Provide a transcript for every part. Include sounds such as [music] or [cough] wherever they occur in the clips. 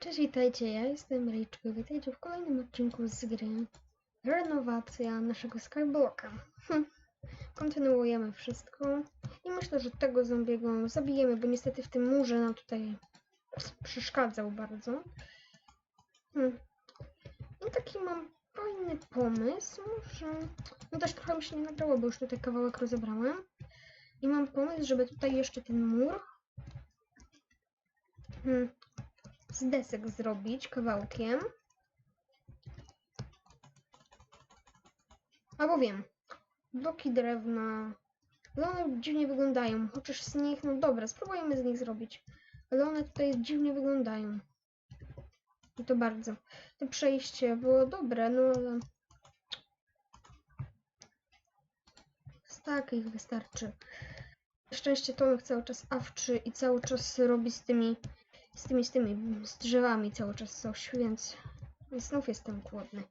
Cześć, witajcie, ja jestem Rachel. Witajcie w kolejnym odcinku z gry Renowacja naszego Skyblocka. Hm. Kontynuujemy wszystko i myślę, że tego zombiego zabijemy, bo niestety w tym murze nam tutaj przeszkadzał bardzo. Hm. I taki mam fajny pomysł, że... No też trochę mi się nie nagrało, bo już tutaj kawałek rozebrałem. I mam pomysł, żeby tutaj jeszcze ten mur hmm, z desek zrobić kawałkiem. Albo wiem, bloki drewna. Ale one dziwnie wyglądają. Chociaż z nich, no dobra, spróbujemy z nich zrobić. Ale one tutaj dziwnie wyglądają. I to bardzo. To przejście było dobre, no ale... Z takich wystarczy. Szczęście Tomek cały czas awczy i cały czas robi z tymi, z tymi, z tymi, z drzewami cały czas coś, więc znów jestem głodny.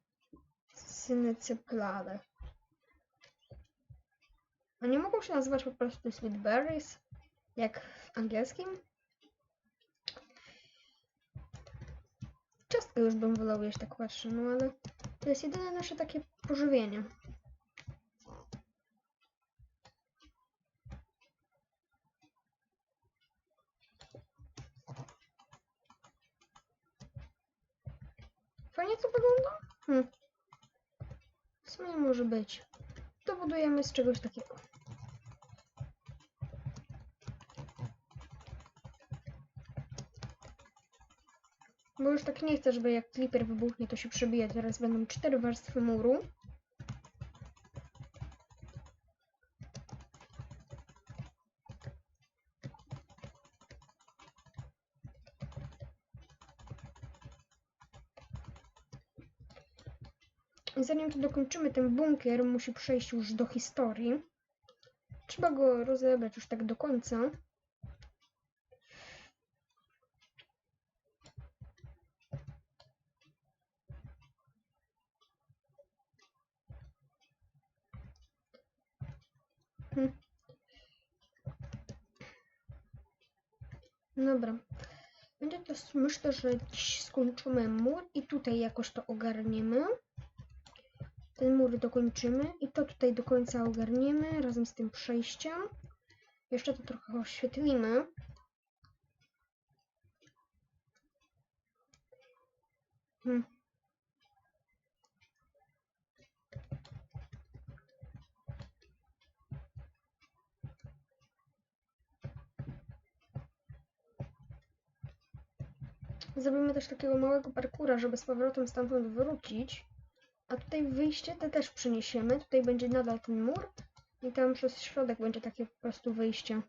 Syny cyplale. A nie mogą się nazywać po prostu sweet berries? Jak w angielskim? Ciastkę już bym wolał jeść, tak patrzę, no ale to jest jedyne nasze takie pożywienie. Fajnie to wygląda? Hm. W sumie może być. To budujemy z czegoś takiego. Bo już tak nie chcę, żeby jak Clipper wybuchnie, to się przebije. Teraz będą cztery warstwy muru. Zanim to dokończymy, ten bunkier musi przejść już do historii. Trzeba go rozebrać już tak do końca. Hmm. Dobra. Będzie to, myślę, że dziś skończymy mur i tutaj jakoś to ogarniemy. Ten mur dokończymy i to tutaj do końca ogarniemy razem z tym przejściem. Jeszcze to trochę oświetlimy. Hmm. Zrobimy też takiego małego parkura, żeby z powrotem stamtąd wrócić. A tutaj wyjście te też przyniesiemy. Tutaj będzie nadal ten mur. I tam przez środek będzie takie po prostu wyjście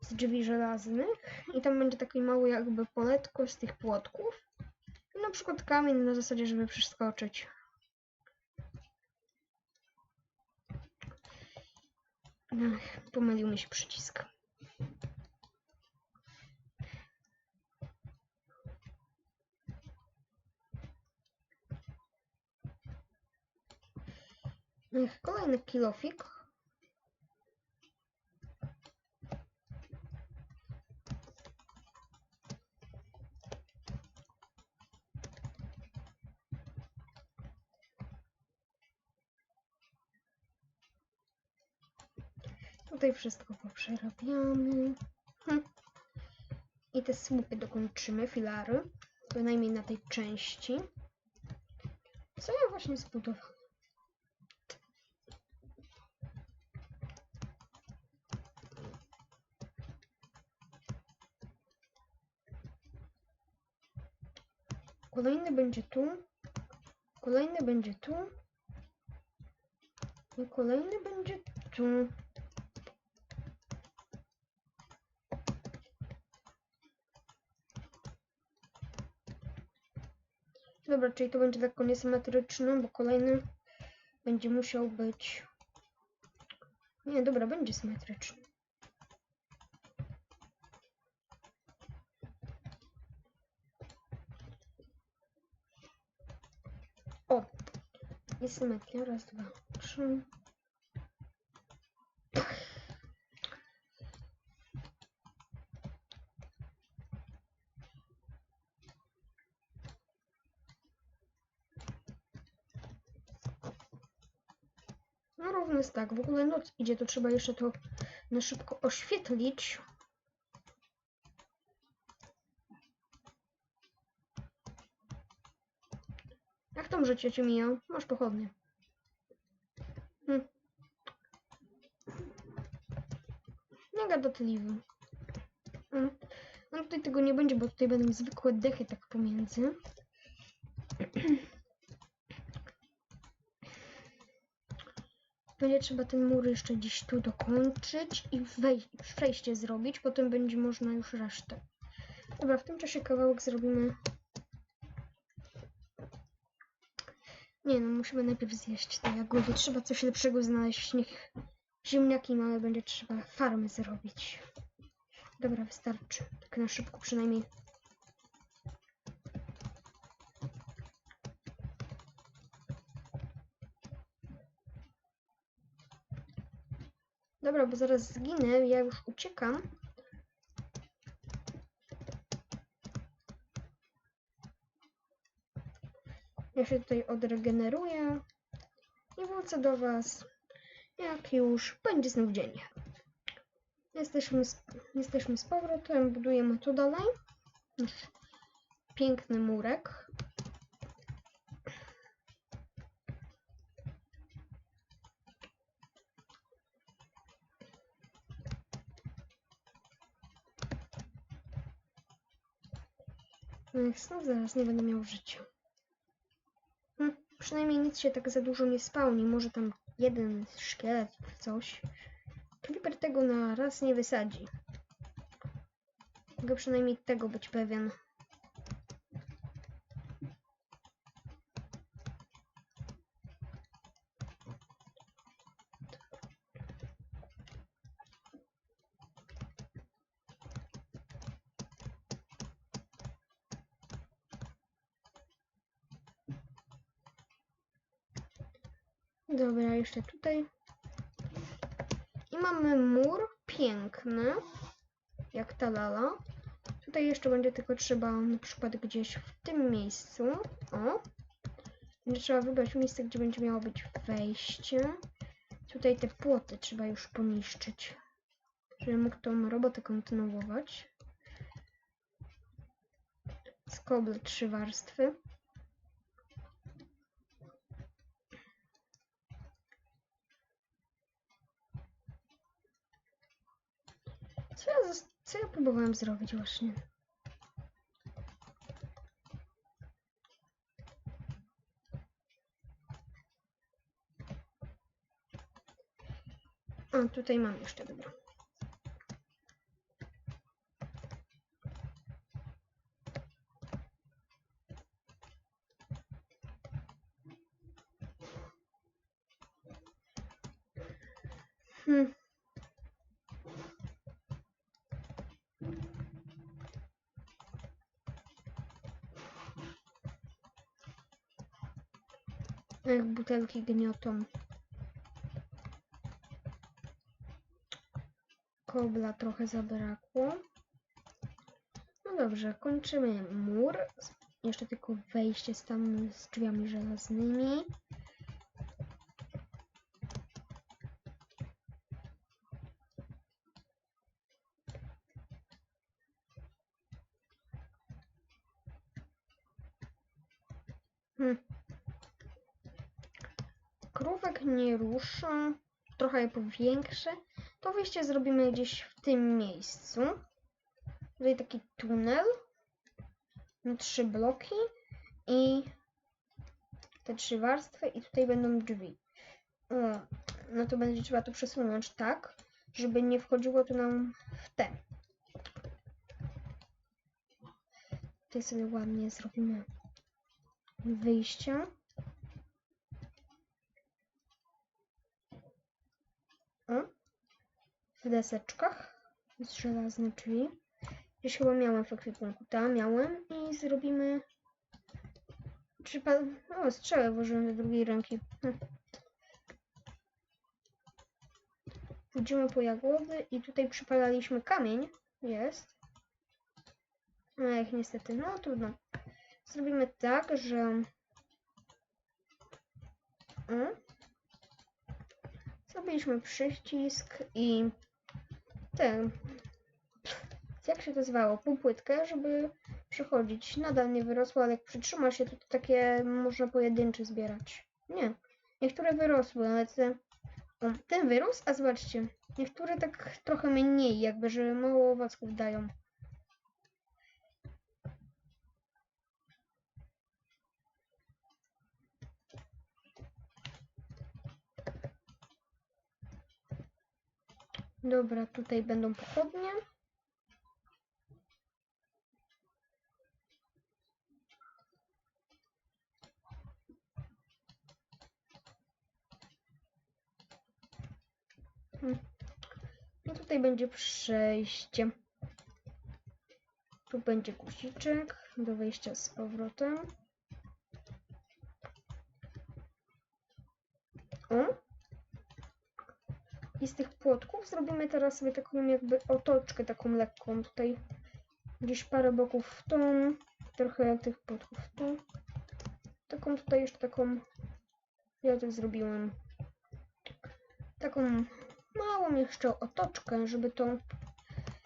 z drzwi żelaznych. I tam będzie takie małe jakby poletko z tych płotków. I na przykład kamień na zasadzie, żeby przeskoczyć. Ach, pomylił mi się przycisk. Kolejny kilofik. Tutaj wszystko poprzerabiamy. Hm. I te słupy dokończymy, filary. Bynajmniej na tej części. Co ja właśnie zbudowałam? Kolejny będzie tu. Kolejny będzie tu. I kolejny będzie tu. Dobra, czyli to będzie lekko niesymetryczne, bo kolejny będzie musiał być... Nie, dobra, będzie symetryczny. Jest symetria. Raz, dwa, trzy. No równo jest tak. W ogóle noc idzie, to trzeba jeszcze to na szybko oświetlić. Jak tam życie ci mija? Masz pochodnie. Hm. Nie gadatliwy. Mm. No tutaj tego nie będzie, bo tutaj będą zwykłe dechy tak pomiędzy. [clears throat] Będzie trzeba ten mur jeszcze gdzieś tu dokończyć i wej- przejście zrobić, potem będzie można już resztę. Dobra, w tym czasie kawałek zrobimy. Nie no, musimy najpierw zjeść te jagody. Trzeba coś lepszego znaleźć. Niech ziemniaki małe będzie trzeba farmy zrobić. Dobra, wystarczy. Tak na szybko przynajmniej. Dobra, bo zaraz zginę. Ja już uciekam. Ja się tutaj odregeneruję i wrócę do Was, jak już będzie znów dzień. Jesteśmy z, jesteśmy z powrotem, budujemy tu dalej. Nasz piękny murek. Znów zaraz nie będę miał życia. Przynajmniej nic się tak za dużo nie spełni. Może tam jeden szkielet, coś. Creeper tego na raz nie wysadzi. Mogę przynajmniej tego być pewien. Dobra, jeszcze tutaj. I mamy mur piękny, jak ta lala. Tutaj jeszcze będzie tylko trzeba na przykład gdzieś w tym miejscu. O. Będzie trzeba wybrać miejsce, gdzie będzie miało być wejście. Tutaj te płoty trzeba już poniszczyć, żeby mógł tą robotę kontynuować. Skoble trzy warstwy. Co ja, zas- co ja próbowałem zrobić właśnie? A, tutaj mam jeszcze, dobra. Hmm. Jak butelki gniotą. Kobla trochę zabrakło. No dobrze, kończymy mur. Jeszcze tylko wejście z tam z drzwiami żelaznymi. Hmm. Krówek ruszę. Trochę je powiększę. To wyjście zrobimy gdzieś w tym miejscu. Tutaj taki tunel. Na trzy bloki. I te trzy warstwy. I tutaj będą drzwi. O, no to będzie trzeba to przesunąć tak, żeby nie wchodziło to nam w te. Tutaj sobie ładnie zrobimy wyjście. W deseczkach z żelazne drzwi. Gdzieś chyba miałem w ekwipunku. Tam miałem i zrobimy. Przypad... O, strzałę włożyłem do drugiej ręki. Hm. Po jagody i tutaj przypalaliśmy kamień. Jest. Ech, niestety, no trudno. Zrobimy tak, że... O. Zrobiliśmy przycisk i ten. Jak się to zwało? Półpłytkę, żeby przechodzić. Nadal nie wyrosło, ale jak przytrzyma się, to, takie można pojedyncze zbierać. Nie. Niektóre wyrosły, ale te. Ten wyrósł, a zobaczcie. Niektóre tak trochę mniej, jakby, że mało owoców dają. Dobra, tutaj będą pochodnie. Hmm. No tutaj będzie przejście. Tu będzie guziczek do wejścia z powrotem. O! I z tych płotków zrobimy teraz sobie taką jakby otoczkę taką lekką. Tutaj gdzieś parę boków w tą, trochę tych płotków w tą. Taką tutaj jeszcze taką, ja tak zrobiłem. Taką małą jeszcze otoczkę, żeby to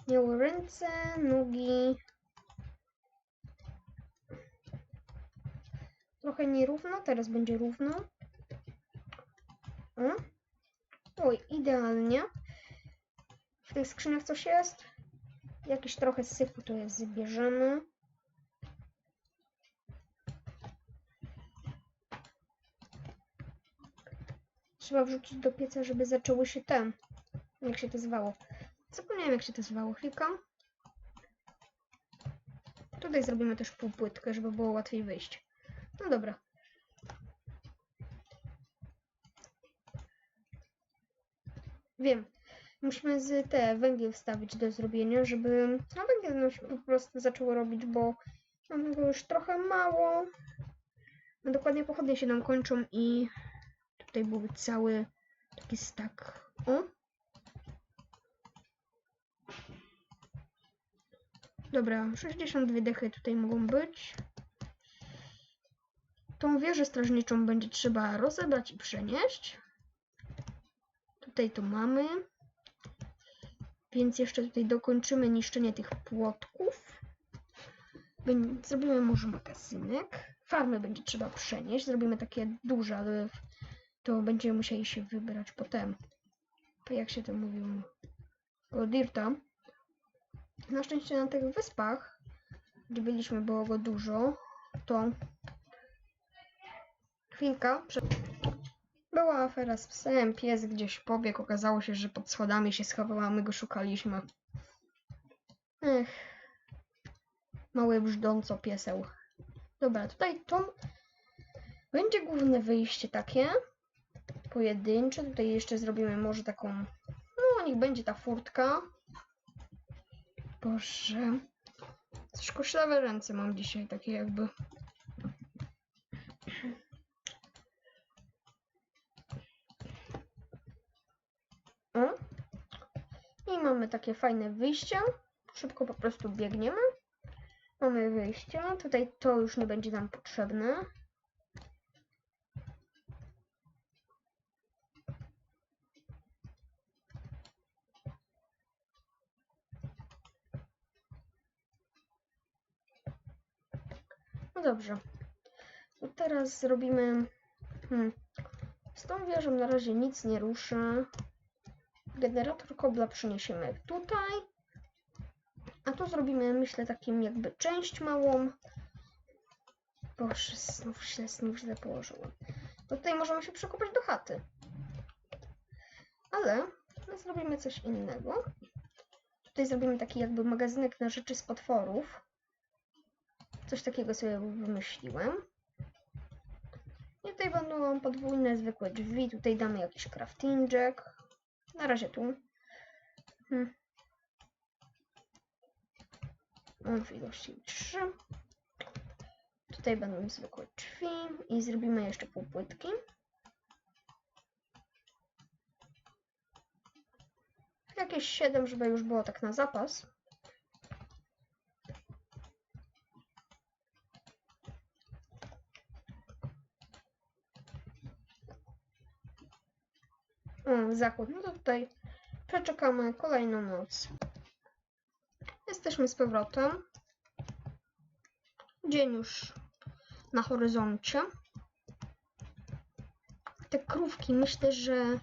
miało ręce, nogi. Trochę nierówno, teraz będzie równo. O. Oj, idealnie. W tych skrzyniach coś jest. Jakiś trochę syfu to jest, zbierzemy. Trzeba wrzucić do pieca, żeby zaczęły się te. Jak się to zwało? Zapomniałem jak się to zwało. Klikam. Tutaj zrobimy też półpłytkę, żeby było łatwiej wyjść. No dobra. Wiem. Musimy z te węgiel wstawić do zrobienia, żeby no węgiel nam się po prostu zaczęło robić, bo mamy go już trochę mało. No dokładnie pochodnie się nam kończą i tutaj byłby cały taki stak. O! Dobra, 62 dechy tutaj mogą być. Tą wieżę strażniczą będzie trzeba rozebrać i przenieść. Tutaj to mamy. Więc jeszcze tutaj dokończymy niszczenie tych płotków. Zrobimy może magazynek. Farmy będzie trzeba przenieść. Zrobimy takie duże, ale to będziemy musieli się wybrać potem. Jak się to mówiło? O Dirta. Na szczęście na tych wyspach, gdzie byliśmy, było go dużo. To chwilka. Była afera z psem, pies gdzieś pobiegł, okazało się, że pod schodami się schował, a my go szukaliśmy. Ech. Małe brzdąco pieseł. Dobra, tutaj to będzie główne wyjście takie. Pojedyncze. Tutaj jeszcze zrobimy może taką... No, niech będzie ta furtka. Boże. Coś koszlawe ręce mam dzisiaj, takie jakby... O. I mamy takie fajne wyjście. Szybko po prostu biegniemy. Mamy wyjście. Tutaj to już nie będzie nam potrzebne. No dobrze. Teraz zrobimy... Hmm. Z tą wieżą na razie nic nie ruszę. Generator kobla przeniesiemy tutaj. A tu zrobimy, myślę, takim jakby część małą. Boże, znów źle, znów źle położyłam. Tutaj możemy się przekopać do chaty. Ale my zrobimy coś innego. Tutaj zrobimy taki jakby magazynek na rzeczy z potworów. Coś takiego sobie wymyśliłem. I tutaj będą podwójne, zwykłe drzwi. Tutaj damy jakiś crafting jack. Na razie tu. Hmm. Mam w ilości 3. Tutaj będą zwykłe drzwi i zrobimy jeszcze półpłytki. Jakieś 7, żeby już było tak na zapas. Zachód. No to tutaj przeczekamy kolejną noc. Jesteśmy z powrotem. Dzień już na horyzoncie. Te krówki myślę, że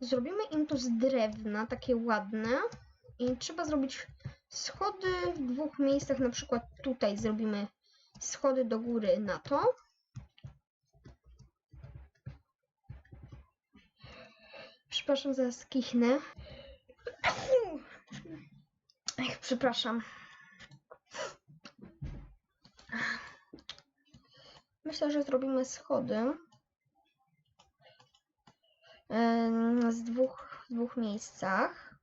zrobimy im to z drewna, takie ładne. I trzeba zrobić schody w dwóch miejscach, na przykład tutaj zrobimy schody do góry na to. Przepraszam, zaraz kichnę. Ech, przepraszam. Myślę, że zrobimy schody z dwóch, dwóch miejscach.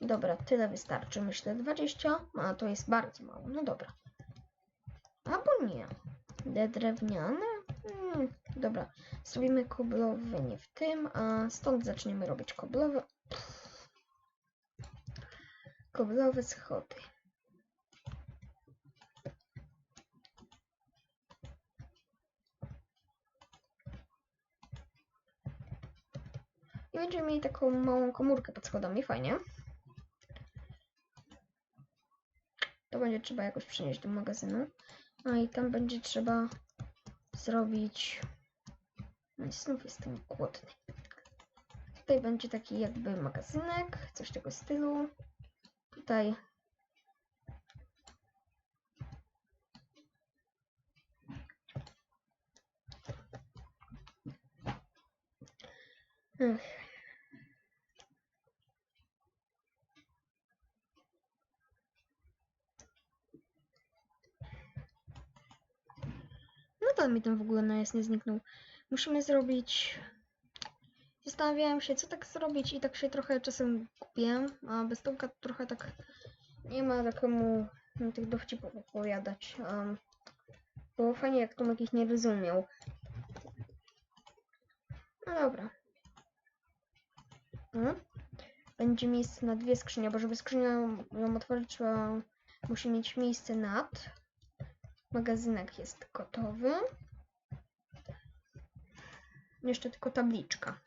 Dobra, tyle wystarczy, myślę. 20, a to jest bardzo mało. No dobra. Albo nie. Drewniane? Hmm, dobra, zrobimy koblowe nie w tym, a stąd zaczniemy robić koblowe. Koblowe schody. I będziemy mieli taką małą komórkę pod schodami, fajnie. To będzie trzeba jakoś przenieść do magazynu. A i tam będzie trzeba zrobić. No Znów jestem głodny. Tutaj będzie taki jakby magazynek, coś tego stylu. Tutaj. Ech. No to mi ten w ogóle najazd nie zniknął. Musimy zrobić. Zastanawiałem się, co tak zrobić i tak się trochę czasem kupiłem, a bez Tomka trochę tak nie ma takomu no, tych dowcipów opowiadać. Um, było fajnie, jak Tomek ich nie rozumiał. No dobra. Mhm. Będzie miejsce na dwie skrzynie, bo żeby skrzynię ją otworzyć, trzeba, musi mieć miejsce nad. Magazynek jest gotowy. Jeszcze tylko tabliczka.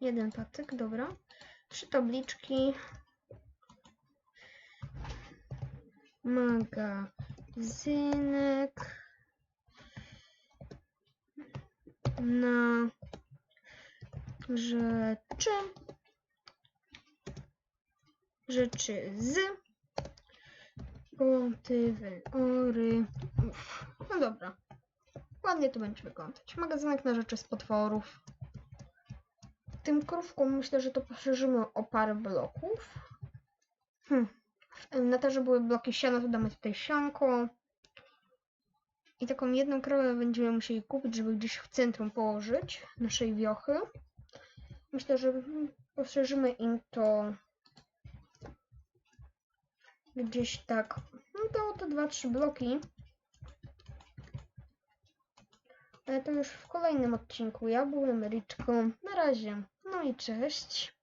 Jeden patyk, dobra. Trzy tabliczki. Magazynek. Na rzeczy. Rzeczy z. Motywy, ory. Uff. No dobra. Ładnie to będzie wyglądać. Magazynek na rzeczy z potworów. Tym krówką myślę, że to poszerzymy o parę bloków. Hmm. Na to, że były bloki siana, to damy tutaj sianko. I taką jedną krowę będziemy musieli kupić, żeby gdzieś w centrum położyć naszej wiochy. Myślę, że poszerzymy im to gdzieś tak. No to te dwa, trzy bloki. Ale to już w kolejnym odcinku. Ja byłem Ryczką. Na razie. No i cześć.